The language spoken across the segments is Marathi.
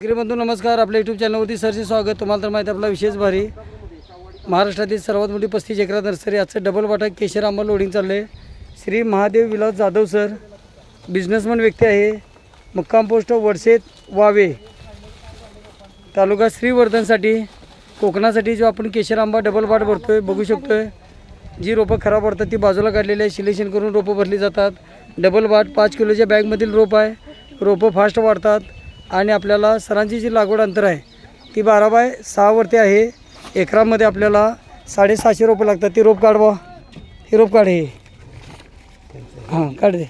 बंधू नमस्कार. आपल्या यूट्यूब चॅनलवरती सरचे स्वागत. तुम्हाला तर माहिती आहे आपला विशेष भारी. महाराष्ट्रातील सर्वात मोठी पस्तीस एकरा नर्सरी. आजचं डबल वाटा केशर आंबा लोडिंग चाललं आहे श्री महादेव विलास जाधव सर बिझनेसमॅन व्यक्ती आहे. मुक्काम पोस्ट वडसेत वावे. तालुका श्रीवर्धनसाठी कोकणासाठी जो आपण केशर आंबा डबल वॉट भरतो आहे बघू शकतोय. जी रोपं खराब पडतात ती बाजूला काढलेली आहे. सिलेक्शन करून रोपं भरली जातात. डबल वाट पाच किलोच्या बॅगमधील रोप आहे. रोपं फास्ट वाढतात. आणि आपल्याला सरांची जी लागवड अंतर आहे ती बारा बाय सहावरती आहे. एकरामध्ये आपल्याला साडेसहाशे रोपं लागतात. ती रोप काढवा. हे रोप काढ हे. हां काढ दे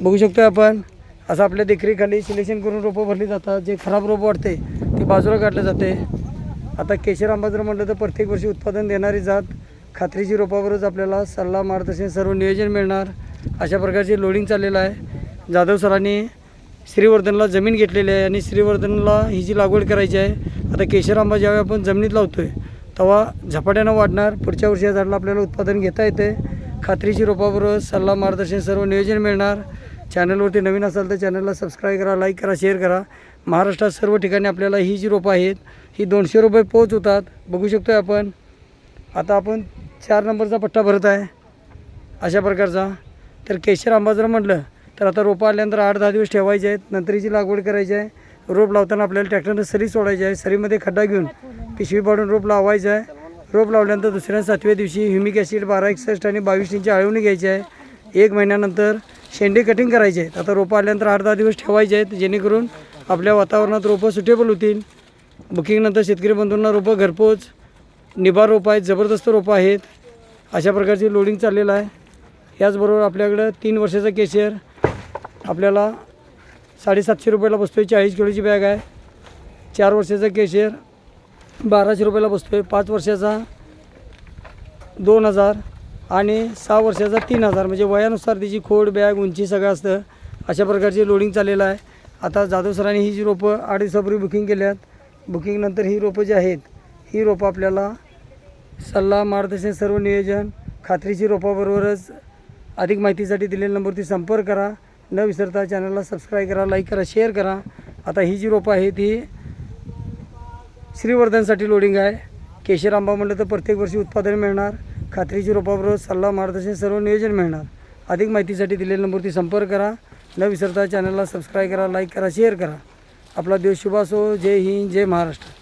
बघू शकतो आपण. असं आपल्या देखरेखाली सिलेक्शन करून रोपं भरली जातात. जे खराब रोपं वाटते ते बाजूला काढलं जाते. आता केशर आंबा जर म्हटलं तर प्रत्येक वर्षी उत्पादन देणारी जात खात्रीची रोपावरच आपल्याला सल्ला मार्गदर्शन सर्व नियोजन मिळणार. अशा प्रकारचे लोडिंग चाललेलं आहे. जाधव सरांनी श्रीवर्धनला जमीन घेतलेली आहे आणि श्रीवर्धनला ही जी लागवड करायची आहे आता केशर आंबा ज्यावेळी आपण जमिनीत लावतो आहे तेव्हा झपाट्यानं वाढणार. पुढच्या वर्षी या झाडाला आपल्याला उत्पादन घेता येते खात्रीची रोपाबरोबर सल्ला मार्गदर्शन सर्व नियोजन मिळणार. चॅनलवरती नवीन असाल तर चॅनलला सबस्क्राईब करा लाईक करा शेअर करा. महाराष्ट्रात सर्व ठिकाणी आपल्याला ही जी रोपं आहेत ही दोनशे रुपये पोच होतात बघू शकतो आहे आपण. आता आपण चार नंबरचा पट्टा भरत आहे. अशा प्रकारचा. तर केशर आंबा जर म्हटलं तर आता रोपं आल्यानंतर आठ दहा दिवस ठेवायचे आहेत. नंतरीची लागवड करायची आहे. रोप लावताना आपल्याला ट्रॅक्टरनं सरी सोडायची आहे. सरीमध्ये खड्डा घेऊन पिशवी पाडून रोप लावायचं आहे. रोप लावल्यानंतर दुसऱ्या सातव्या दिवशी ह्युमिक ॲसिड बारा एकसष्ट आणि बावीस इंची आळवणी घ्यायची आहे. एक महिन्यानंतर शेंडे कटिंग करायचे आहेत. आता रोपं आल्यानंतर आठ दहा दिवस ठेवायचे आहेत. जेणेकरून आपल्या वातावरणात रोपं सुटेबल होतील. बुकिंगनंतर शेतकरी बंधूंना रोपं घरपोच निभार रोपं आहेत जबरदस्त रोपं आहेत. अशा प्रकारची लोडिंग चाललेलं आहे. याचबरोबर आपल्याकडं तीन वर्षाचा केशर आपल्याला साडेसातशे रुपयाला बसतो आहे चाळीस किलोची बॅग आहे. चार वर्षाचा केशर बाराशे रुपयाला बसतो आहे पाच वर्षाचा दोन हजार आणि सहा वर्षाचा तीन हजार. म्हणजे वयानुसार तिची खोड बॅग उंची सगळं असतं. अशा प्रकारची लोडिंग चाललेलं आहे. आता जाधव सरांनी ही जी रोपं आठ दिवसापूर्वी बुकिंग केल्यात बुकिंगनंतर ही रोपं जी आहेत ही रोपं आपल्याला सल्ला मार्गदर्शन सर्व नियोजन खात्रीची रोपाबरोबरच अधिक माहितीसाठी दिलेल्या नंबरवरती संपर्क करा. न विसरता चॅनलला सबस्क्राईब करा लाईक करा शेअर करा. आता ही जी रोपं आहेत ती श्रीवर्धनसाठी लोडिंग आहे. केशर आंबा म्हटलं तर प्रत्येक वर्षी उत्पादन मिळणार. खात्रीची रोपाबरोबर सल्ला मार्गदर्शन सर्व नियोजन मिळणार. अधिक माहितीसाठी दिलेल्या नंबरवरती संपर्क करा. न विसरता चॅनलला सबस्क्राईब करा लाईक करा शेअर करा. आपला देश शुभ असो. जय हिंद जय महाराष्ट्र.